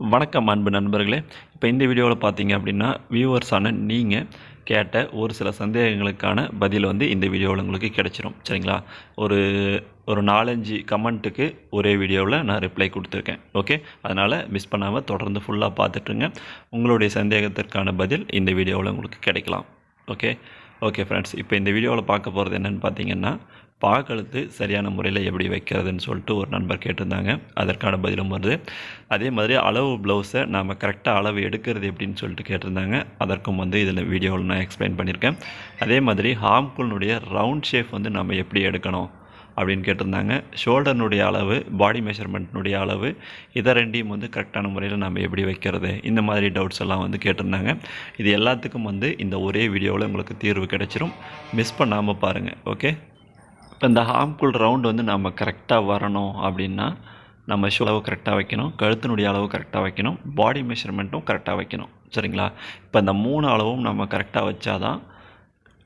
வணக்கம் அன்பு நண்பர்களே. இப்போ இந்த வீடியோவில் பார்த்தீங்க அப்படின்னா வியூவர்ஸான நீங்கள் கேட்ட ஒரு சில சந்தேகங்களுக்கான பதில் வந்து இந்த வீடியோவில் உங்களுக்கு கிடச்சிரும். சரிங்களா? ஒரு ஒரு நாலஞ்சு கமெண்ட்டுக்கு ஒரே வீடியோவில் நான் ரிப்ளை கொடுத்துருக்கேன். ஓகே அதனால் மிஸ் பண்ணாமல் தொடர்ந்து ஃபுல்லாக பார்த்துட்ருங்க உங்களுடைய சந்தேகத்திற்கான பதில் இந்த வீடியோவில் உங்களுக்கு கிடைக்கலாம். ஓகே ஓகே ஃப்ரெண்ட்ஸ் இப்போ இந்த வீடியோவில் பார்க்க போகிறது என்னென்னு பார்த்தீங்கன்னா பாகழுத்து சரியான முறையில் எப்படி வைக்கிறதுன்னு சொல்லிட்டு ஒரு நண்பர் கேட்டிருந்தாங்க. அதற்கான பதிலும் வருது. அதே மாதிரி அளவு ப்ளவுஸை நாம் கரெக்டாக அளவு எடுக்கிறது எப்படின்னு சொல்லிட்டு கேட்டிருந்தாங்க. அதற்கும் வந்து இதில் வீடியோவில் நான் எக்ஸ்பிளைன் பண்ணியிருக்கேன். அதே மாதிரி ஹார்ம்குள்னுடைய ரவுண்ட் ஷேப் வந்து நம்ம எப்படி எடுக்கணும் அப்படின்னு கேட்டிருந்தாங்க. ஷோல்டர்னுடைய அளவு பாடி மெஷர்மெண்ட்னுடைய அளவு இதை ரெண்டையும் வந்து கரெக்டான முறையில் நம்ம எப்படி வைக்கிறது? இந்த மாதிரி டவுட்ஸ் எல்லாம் வந்து கேட்டிருந்தாங்க. இது எல்லாத்துக்கும் வந்து இந்த ஒரே வீடியோவில் உங்களுக்கு தீர்வு கிடைச்சிரும். மிஸ் பண்ணாமல் பாருங்கள் ஓகே இப்போ இந்த ஹார்ம்ஃபுல் ரவுண்டு வந்து நம்ம கரெக்டாக வரணும் அப்படின்னா நம்ம ஷோ அளவு கரெக்டாக வைக்கணும் கழுத்தினுடைய அளவு கரெக்டாக வைக்கணும் பாடி மெஷர்மெண்ட்டும் கரெக்டாக வைக்கணும். சரிங்களா? இப்போ இந்த மூணு அளவும் நம்ம கரெக்டாக வச்சாதான்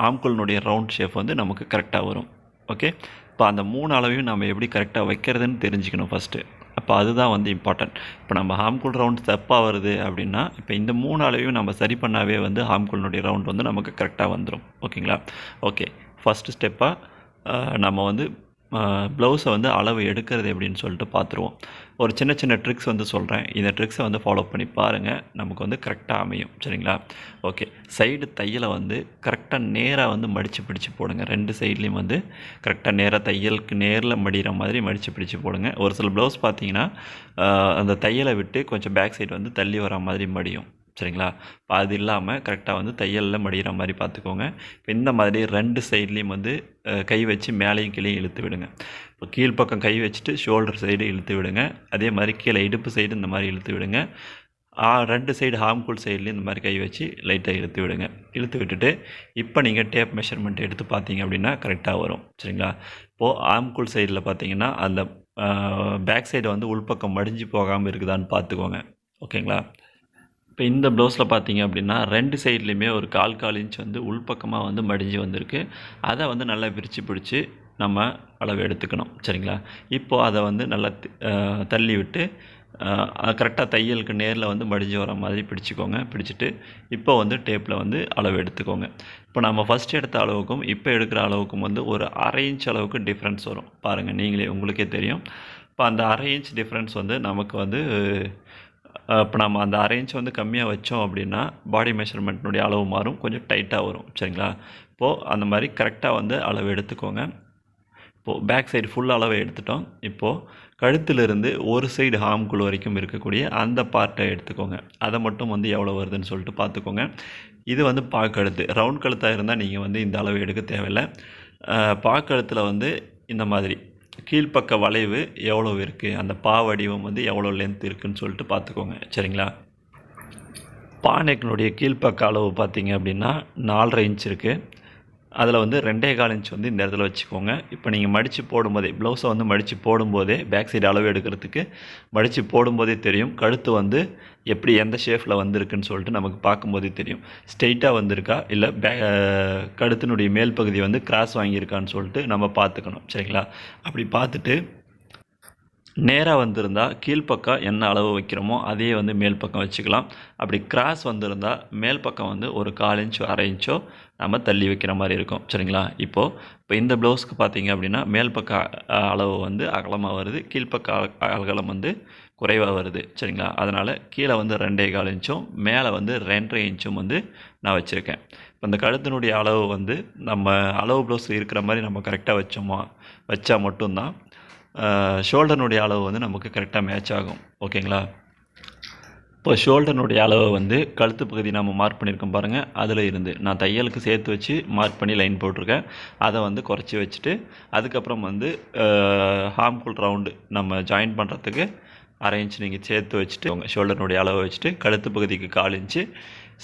ஆம்குளினுடைய ரவுண்ட் ஷேப் வந்து நமக்கு கரெக்டாக வரும். ஓகே இப்போ அந்த மூணு அளவையும் நம்ம எப்படி கரெக்டாக வைக்கிறதுன்னு தெரிஞ்சுக்கணும் ஃபஸ்ட்டு அப்போ அதுதான் வந்து இம்பார்ட்டன்ட் இப்போ நம்ம ஹாம்குல் ரவுண்ட் தப்பாக வருது அப்படின்னா இப்போ இந்த மூணு அளவையும் நம்ம சரி பண்ணாவே வந்து ஹாம்குள்னுடைய ரவுண்ட் வந்து நமக்கு கரெக்டாக வந்துடும் ஓகேங்களா ஓகே ஃபஸ்ட்டு ஸ்டெப்பாக நம்ம வந்து ப்ளவுஸை வந்து அளவு எடுக்கிறது எப்படின்னு சொல்லிட்டு பார்த்துருவோம். ஒரு சின்ன சின்ன ட்ரிக்ஸ் வந்து சொல்கிறேன் இந்த ட்ரிக்ஸை வந்து ஃபாலோ பண்ணி பாருங்கள் நமக்கு வந்து கரெக்டாக அமையும். சரிங்களா? ஓகே சைடு தையலை வந்து கரெக்டாக நேராக வந்து மடித்து பிடிச்சு போடுங்க. ரெண்டு சைட்லேயும் வந்து கரெக்டாக நேராக தையலுக்கு நேரில் மடிகிற மாதிரி மடித்து பிடிச்சு போடுங்க. ஒரு சில ப்ளவுஸ் பார்த்தீங்கன்னா அந்த தையலை விட்டு கொஞ்சம் பேக் சைடு வந்து தள்ளி வர மாதிரி மடியும். சரிங்களா? இப்போ அது இல்லாமல் கரெக்டாக வந்து தையலில் மடிகிற மாதிரி பார்த்துக்கோங்க. இப்போ இந்த மாதிரி ரெண்டு சைட்லேயும் வந்து கை வச்சு மேலேயும் கீழே இழுத்து விடுங்க. இப்போ கீழ்ப்பக்கம் கை வச்சுட்டு ஷோல்டர் சைடு இழுத்து விடுங்க. அதே மாதிரி கீழே இடுப்பு சைடு இந்த மாதிரி இழுத்து விடுங்க. ரெண்டு சைடு ஹார்ம்குல் சைட்லேயும் இந்த மாதிரி கை வச்சு லைட்டாக இழுத்து விடுங்க. இழுத்து விட்டுட்டு இப்போ நீங்கள் டேப் மெஷர்மெண்ட் எடுத்து பார்த்தீங்க அப்படின்னா கரெக்டாக வரும். சரிங்களா? இப்போது ஆம்குல் சைடில் பார்த்தீங்கன்னா அந்த பேக் சைடு வந்து உள்பக்கம் மடிஞ்சு போகாமல் இருக்குதான்னு பார்த்துக்கோங்க. ஓகேங்களா? இப்போ இந்த ப்ளவுஸில் பார்த்தீங்க அப்படின்னா ரெண்டு சைட்லேயுமே ஒரு கால் கால் இன்ச் வந்து உள்பக்கமாக வந்து மடிஞ்சு வந்திருக்கு. அதை வந்து நல்லா பிரித்து பிடிச்சி நம்ம அளவு எடுத்துக்கணும். சரிங்களா? இப்போது அதை வந்து நல்லா தள்ளி விட்டு கரெக்டாக தையலுக்கு நேரில் வந்து மடிஞ்சு வர மாதிரி பிடிச்சிக்கோங்க. பிடிச்சிட்டு இப்போ வந்து டேப்பில் வந்து அளவு எடுத்துக்கோங்க. இப்போ நம்ம ஃபஸ்ட் எடுத்த அளவுக்கும் இப்போ எடுக்கிற அளவுக்கும் வந்து ஒரு அரை இன்ச் அளவுக்கு டிஃப்ரென்ஸ் வரும். பாருங்கள் நீங்களே உங்களுக்கே தெரியும். இப்போ அந்த அரை இன்ச் டிஃப்ரென்ஸ் வந்து நமக்கு வந்து இப்போ நம்ம அந்த அரேஞ்ச் வந்து கம்மியாக வச்சோம் அப்படின்னா பாடி மெஷர்மெண்ட்னுடைய அளவு மாறும். கொஞ்சம் டைட்டாக வரும். சரிங்களா? இப்போது அந்த மாதிரி கரெக்டாக வந்து அளவு எடுத்துக்கோங்க. இப்போது பேக் சைடு ஃபுல் அளவை எடுத்துட்டோம். இப்போது கழுத்திலிருந்து ஒரு சைடு ஹார்ம்குள் வரைக்கும் இருக்கக்கூடிய அந்த பார்ட்டை எடுத்துக்கோங்க. அதை மட்டும் வந்து எவ்வளோ வருதுன்னு சொல்லிட்டு பார்த்துக்கோங்க. இது வந்து பாக்கழுத்து ரவுண்ட் கழுத்தாக இருந்தால் நீங்கள் வந்து இந்த அளவு எடுக்க தேவையில்லை. பாக்கழுத்தில் வந்து இந்த மாதிரி. கீழ்ப்பக்க வளைவு எவ்வளோ இருக்குது அந்த பா வடிவம் வந்து எவ்வளோ லென்த் இருக்குதுன்னு சொல்லிட்டு பார்த்துக்கோங்க. சரிங்களா? பானைக்கினுடைய கீழ்ப்பக்க அளவு பார்த்தீங்க அப்படின்னா நாலரை இன்ச் இருக்குது அதில் வந்து ரெண்டே கால் இன்ச் வந்து இந்த இடத்துல வச்சுக்கோங்க. இப்போ நீங்கள் மடித்து போடும்போதே ப்ளவுஸை வந்து மடித்து போடும்போதே பேக் சைடு அளவு எடுக்கிறதுக்கு மடித்து போடும்போதே தெரியும். கழுத்து வந்து எப்படி எந்த ஷேஃபில் வந்திருக்குன்னு சொல்லிட்டு நமக்கு பார்க்கும்போதே தெரியும். ஸ்ட்ரெயிட்டாக வந்திருக்கா? இல்லை பே கழுத்தினுடைய மேல் பகுதி வந்து கிராஸ் வாங்கியிருக்கான்னு சொல்லிட்டு நம்ம பார்த்துக்கணும். சரிங்களா? அப்படி பார்த்துட்டு நேராக வந்திருந்தால் கீழ்ப்பக்கம் என்ன அளவு வைக்கிறோமோ அதையே வந்து மேல் பக்கம் வச்சுக்கலாம். அப்படி கிராஸ் வந்திருந்தால் மேல் பக்கம் வந்து ஒரு கால் இன்ச்சோ அரை இன்ச்சோ நம்ம தள்ளி வைக்கிற மாதிரி இருக்கும். சரிங்களா? இப்போது இப்போ இந்த ப்ளவுஸ்க்கு பார்த்தீங்க அப்படின்னா மேல் பக்க அளவு வந்து அகலமாக வருது. கீழ்ப்பக்க அகலம் வந்து குறைவாக வருது. சரிங்களா? அதனால் கீழே வந்து ரெண்டே கால் இன்ச்சும் மேலே வந்து ரெண்டரை இன்ச்சும் வந்து நான் வச்சுருக்கேன். இப்போ இந்த கழுத்தினுடைய அளவு வந்து நம்ம அளவு ப்ளவுஸ் இருக்கிற மாதிரி நம்ம கரெக்டாக வச்சோமா வச்சா மட்டும்தான் ஷோல்டர்னுடைய அளவு வந்து நமக்கு கரெக்டாக மேட்ச் ஆகும். ஓகேங்களா? இப்போ ஷோல்டர்னுடைய அளவை வந்து கழுத்து பகுதி நம்ம மார்க் பண்ணியிருக்கோம் பாருங்கள் அதில் இருந்து நான் தையலுக்கு சேர்த்து வச்சு மார்க் பண்ணி லைன் போட்டிருக்கேன். அதை வந்து குறைச்சி வச்சுட்டு அதுக்கப்புறம் வந்து ஹார்ம்ஃபுல் ரவுண்டு நம்ம ஜாயின் பண்ணுறதுக்கு அரை இன்ச் நீங்கள் சேர்த்து வச்சுட்டு உங்கள் ஷோல்டர்னுடைய அளவை வச்சுட்டு கழுத்து பகுதிக்கு கால் இன்ச்சு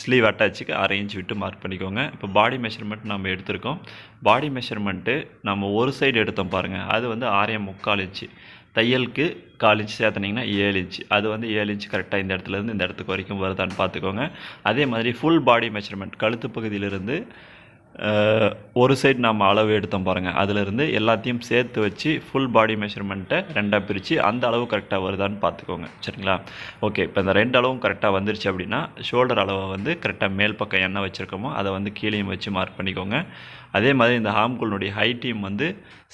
ஸ்லீவ் அட்டாச்சுக்கு அரை இன்ச் விட்டு மார்க் பண்ணிக்கோங்க. இப்போ பாடி மெஷர்மெண்ட் நம்ம எடுத்திருக்கோம். பாடி மெஷர்மெண்ட்டு நம்ம ஒரு சைடு எடுத்தோம் பாருங்கள் அது வந்து ஆறே முக்கால் இன்ச்சு தையலுக்கு கால் இன்ச் சேர்த்துனீங்கன்னா ஏழு இன்ச் அது வந்து ஏழு இன்ச் கரெக்டாக இந்த இடத்துலேருந்து இந்த இடத்துக்கு வரைக்கும் வருதான்னு பார்த்துக்கோங்க. அதே மாதிரி ஃபுல் பாடி மெஷர்மெண்ட் கழுத்து பகுதியிலிருந்து ஒரு சைடு நம்ம அளவு எடுத்தோம் பாருங்கள் அதிலிருந்து எல்லாத்தையும் சேர்த்து வச்சு ஃபுல் பாடி மெஷர்மெண்ட்டை ரெண்டாக பிரித்து அந்த அளவு கரெக்டாக வருதான்னு பார்த்துக்கோங்க. சரிங்களா? ஓகே இப்போ இந்த ரெண்டு அளவும் கரெக்டாக வந்துருச்சு அப்படின்னா ஷோல்டர் அளவை வந்து கரெக்டாக மேல் பக்கம் என்ன வச்சுருக்கோமோ அதை வந்து கீழேயும் வச்சு மார்க் பண்ணிக்கோங்க. அதே மாதிரி இந்த ஹாம்குள்னுடைய ஹைட்டையும் வந்து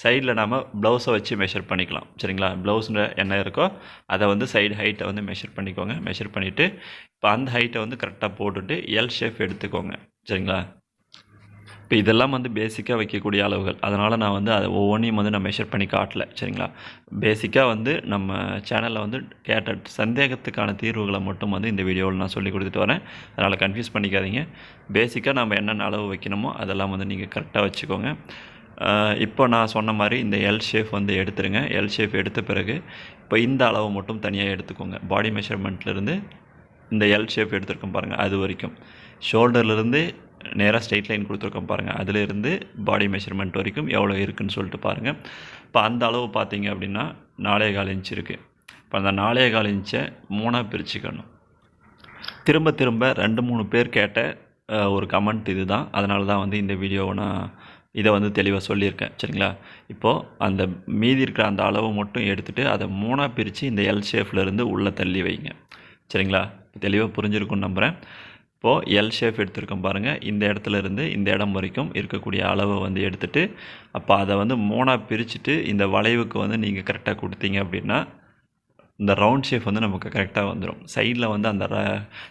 சைடில் நம்ம ப்ளவுஸை வச்சு மெஷர் பண்ணிக்கலாம். சரிங்களா? ப்ளவுஸில் என்ன இருக்கோ அதை வந்து சைடு ஹைட்டை வந்து மெஷர் பண்ணிக்கோங்க. மெஷர் பண்ணிவிட்டு இப்போ அந்த ஹைட்டை வந்து கரெக்டாக போட்டுட்டு எல் ஷேப் எடுத்துக்கோங்க. சரிங்களா? இப்போ இதெல்லாம் வந்து பேசிக்காக வைக்கக்கூடிய அளவுகள். அதனால் நான் வந்து அதை ஒவ்வொன்றையும் வந்து நான் மெஷர் பண்ணி காட்டல. சரிங்களா? பேசிக்காக வந்து நம்ம சேனலில் வந்து கேட்ட சந்தேகத்துக்கான தீர்வுகளை மட்டும் வந்து இந்த வீடியோவில் நான் சொல்லி கொடுத்துட்டு வரேன். அதனால் கன்ஃபியூஸ் பண்ணிக்காதீங்க. பேசிக்காக நம்ம என்னென்ன அளவு வைக்கணுமோ அதெல்லாம் வந்து நீங்கள் கரெக்டாக வச்சுக்கோங்க. இப்போ நான் சொன்ன மாதிரி இந்த எல் ஷேப் வந்து எடுத்துருங்க. எல் ஷேப் எடுத்த பிறகு இப்போ இந்த அளவு மட்டும் தனியாக எடுத்துக்கோங்க. பாடி மெஷர்மெண்ட்லேருந்து இந்த எல் ஷேப் எடுத்துருக்கோம் பாருங்கள் அது வரைக்கும். ஷோல்டர்லேருந்து நேராக ஸ்ட்ரெயிட் லைன் கொடுத்துருக்கோம் பாருங்கள் அதிலேருந்து பாடி மெஷர்மெண்ட் வரைக்கும் எவ்வளோ இருக்குதுன்னு சொல்லிட்டு பாருங்கள் இப்போ அந்த அளவு பார்த்தீங்க அப்படின்னா நாலே கால் இன்ச் இருக்குது இப்போ அந்த நாலே கால் இன்ச்சை மூணாக பிரிச்சுக்கணும். திரும்ப திரும்ப ரெண்டு மூணு பேர் கேட்ட ஒரு கமெண்ட் இது தான் அதனால தான் வந்து இந்த வீடியோவை நான் இதை வந்து தெளிவாக சொல்லியிருக்கேன். சரிங்களா? இப்போது அந்த மீதி இருக்கிற அந்த அளவு மட்டும் எடுத்துகிட்டு அதை மூணாக பிரித்து இந்த எல் ஷேஃப்லேருந்து உள்ளே தள்ளி வைங்க. சரிங்களா? தெளிவாக புரிஞ்சிருக்கும்னு நம்புகிறேன் இப்போது எல் ஷேப் எடுத்திருக்கோம் பாருங்கள் இந்த இடத்துல இருந்து இந்த இடம் வரைக்கும் இருக்கக்கூடிய அளவை வந்து எடுத்துகிட்டு அப்போ அதை வந்து மூணாக பிரிச்சுட்டு இந்த வளைவுக்கு வந்து நீங்கள் கரெக்டாக கொடுத்தீங்க அப்படின்னா இந்த ரவுண்ட் ஷேப் வந்து நமக்கு கரெக்டாக வந்துடும் சைடில் வந்து அந்த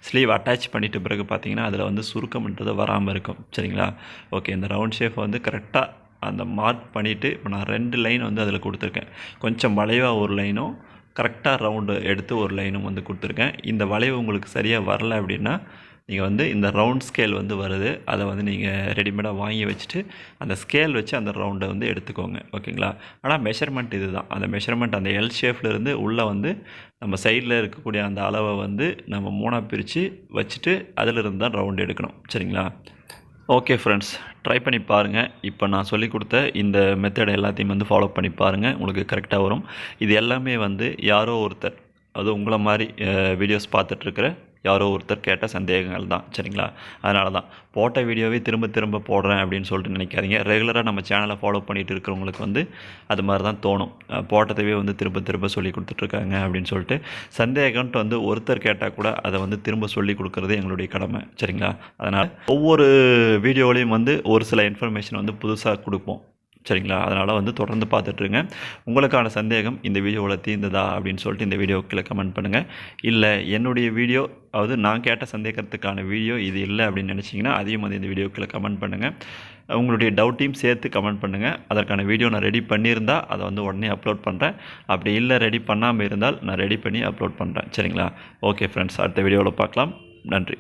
ஸ்லீவ் அட்டாச் பண்ணிட்ட பிறகு பார்த்தீங்கன்னா அதில் வந்து சுருக்கம்ன்றது வராமல் இருக்கும். சரிங்களா? ஓகே இந்த ரவுண்ட் ஷேப் வந்து கரெக்டாக அந்த மார்க் பண்ணிவிட்டு இப்போ நான் ரெண்டு லைன் வந்து அதில் கொடுத்துருக்கேன். கொஞ்சம் வளைவாக ஒரு லைனும் கரெக்டாக ரவுண்டு எடுத்து ஒரு லைனும் வந்து கொடுத்துருக்கேன். இந்த வளைவு உங்களுக்கு சரியாக வரல அப்படின்னா நீங்கள் வந்து இந்த ரவுண்ட் ஸ்கேல் வந்து வருது. அதை வந்து நீங்கள் ரெடிமேடாக வாங்கி வச்சுட்டு அந்த ஸ்கேல் வச்சு அந்த ரவுண்டை வந்து எடுத்துக்கோங்க. ஓகேங்களா? ஆனால் மெஷர்மெண்ட் இது தான் அந்த மெஷர்மெண்ட் அந்த எல் ஷேப்லேருந்து உள்ளே வந்து நம்ம சைடில் இருக்கக்கூடிய அந்த அளவை வந்து நம்ம மூணாக பிரித்து வச்சுட்டு அதிலிருந்து தான் ரவுண்ட் எடுக்கணும். சரிங்களா? ஓகே ஃப்ரெண்ட்ஸ் ட்ரை பண்ணி பாருங்கள் இப்போ நான் சொல்லி கொடுத்த இந்த மெத்தட் எல்லாத்தையும் வந்து ஃபாலோ பண்ணி பாருங்கள் உங்களுக்கு கரெக்டாக வரும். இது எல்லாமே வந்து யாரோ ஒருத்தர் அது உங்களை மாதிரி வீடியோஸ் பார்த்துட்ருக்கிற யாரோ ஒருத்தர் கேட்ட சந்தேகங்கள் தான் சரிங்களா? அதனால தான் போட்ட வீடியோவே திரும்ப திரும்ப போடுறேன் அப்படின்னு சொல்லிட்டு நினைக்காதீங்க. ரெகுலராக நம்ம சேனலை ஃபாலோ பண்ணிகிட்டு இருக்கிறவங்களுக்கு வந்து அது மாதிரி தான் தோணும். போட்டதவே வந்து திரும்ப திரும்ப சொல்லி கொடுத்துட்ருக்காங்க அப்படின்னு சொல்லிட்டு சந்தேகம்ட்டு வந்து ஒருத்தர் கேட்டால் கூட அதை வந்து திரும்ப சொல்லி கொடுக்குறது எங்களுடைய கடமை சரிங்களா? அதனால் ஒவ்வொரு வீடியோலையும் வந்து ஒரு சில இன்ஃபர்மேஷன் வந்து புதுசாக கொடுப்போம். சரிங்களா? அதனால் வந்து தொடர்ந்து பார்த்துட்ருங்க. உங்களுக்கான சந்தேகம் இந்த வீடியோவில் தீர்ந்ததா? அப்படின்னு சொல்லிட்டு இந்த வீடியோ கீழே கமெண்ட் பண்ணுங்கள் இல்லை என்னுடைய வீடியோ அதாவது நான் கேட்ட சந்தேகத்துக்கான வீடியோ இது இல்லை அப்படின்னு நினச்சிங்கன்னா அதையும் வந்து இந்த வீடியோ கீழே கமெண்ட் பண்ணுங்கள் உங்களுடைய டவுட்டையும் சேர்த்து கமெண்ட் பண்ணுங்கள் அதற்கான வீடியோ நான் ரெடி பண்ணியிருந்தால் அதை வந்து உடனே அப்லோட் பண்ணுறேன் அப்படி இல்லை ரெடி பண்ணாமல் இருந்தால் நான் ரெடி பண்ணி அப்லோட் பண்ணுறேன் சரிங்களா? ஓகே ஃப்ரெண்ட்ஸ் அடுத்த வீடியோவில் பார்க்கலாம். நன்றி.